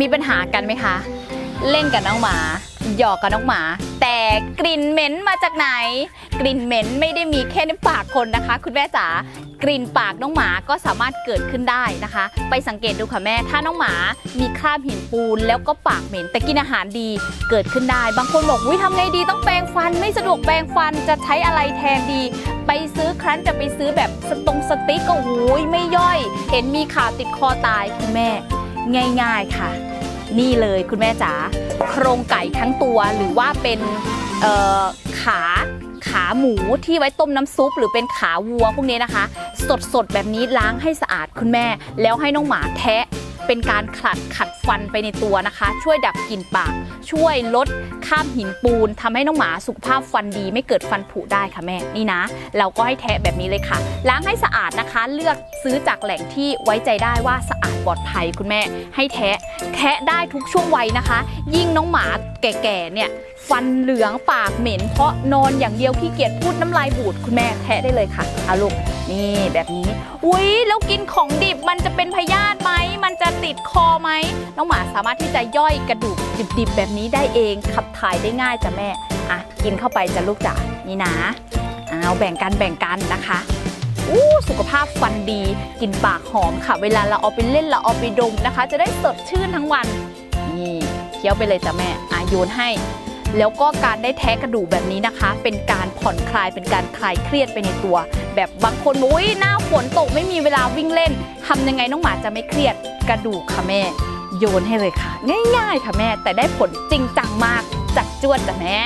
มีปัญหากันไหมคะ เล่นกับน้องหมา หยอกกับน้องหมา แต่กลิ่นเหม็นมาจากไหน กลิ่นเหม็นไม่ได้มีแค่ในปากคนนะคะ คุณแม่จ๋ากลิ่นปากน้องหมาก็สามารถเกิดขึ้นได้นะคะ ไปสังเกตดูค่ะแม่ ถ้าน้องหมามีคราบหินปูน แล้วก็ปากเหม็น แต่กินอาหารดีเกิดขึ้นได้ บางคนบอกวิทำไงดีต้องแปรงฟัน ไม่สะดวกแปรงฟันจะใช้อะไรแทนดี ไปซื้อครั้นจะไปซื้อแบบสตรงสติ๊กก็โอ้ยไม่ย่อย เห็นมีข่าวติดคอตายคุณแม่ ง่ายๆค่ะ นี่เลยคุณแม่จ๋าโครงไก่ทั้งตัวหรือว่าเป็นขาขาหมูที่ไว้ต้มน้ำซุป หรือเป็นขาวัวพวกนี้นะคะ สดๆแบบนี้ล้างให้สะอาดคุณแม่ แล้วให้น้องหมาแทะ เป็นการขัดขัดฟันไปในตัวนะคะ ช่วยดับกลิ่นปาก ช่วยลดข้ามหินปูนทำให้น้องหมาสุขภาพฟันดี ไม่เกิดฟันผุได้ค่ะแม่นี่นะ เราก็ให้แทะแบบนี้เลยค่ะ ล้างให้สะอาดนะคะ เลือกซื้อจากแหล่งที่ไว้ใจได้ว่าสะอาดปลอดภัยคุณแม่ ให้แทะแทะได้ทุกช่วงวัยนะคะ ยิ่งน้องหมาแก่ๆเนี่ยฟันเหลืองปากเหม็น เพราะนอนอย่างเดียวขี้เกียจพูดน้ำลายบูดคุณแม่แทะได้เลยค่ะเอาลูกนี่แบบนี้ อุ้ยแล้วกินของดิบมันจะเป็นพยาธิไหมมันจะ ติดคอไหมน้องหมาสามารถที่จะย่อยกระดูกดิบๆแบบนี้ได้เองขับถ่ายได้ง่ายจ้ะแม่อะกินเข้าไปจ้ะลูกจ๋านี่นะเอาแบ่งกันแบ่งกันนะคะอู้สุขภาพฟันดีกลินปากหอมค่ะ เวลาเราเอาไปเล่นเราเอาไปดมนะคะ จะได้สดชื่นทั้งวันนี่เคี้ยวไปเลยจ้ะแม่อาโยนให้ แล้วก็การได้แทะกระดูกแบบนี้นะคะ เป็นการผ่อนคลายเป็นการคลายเครียดไปในตัว แบบบางคนอุ้ยหน้าฝนตกไม่มีเวลาวิ่งเล่นทำยังไงน้องหมาจะไม่เครียด กระดูกค่ะแม่ โยนให้เลยค่ะ ง่าย ๆ ค่ะแม่ แต่ได้ผลจริงจังมากจัดจวดจ้ะแม่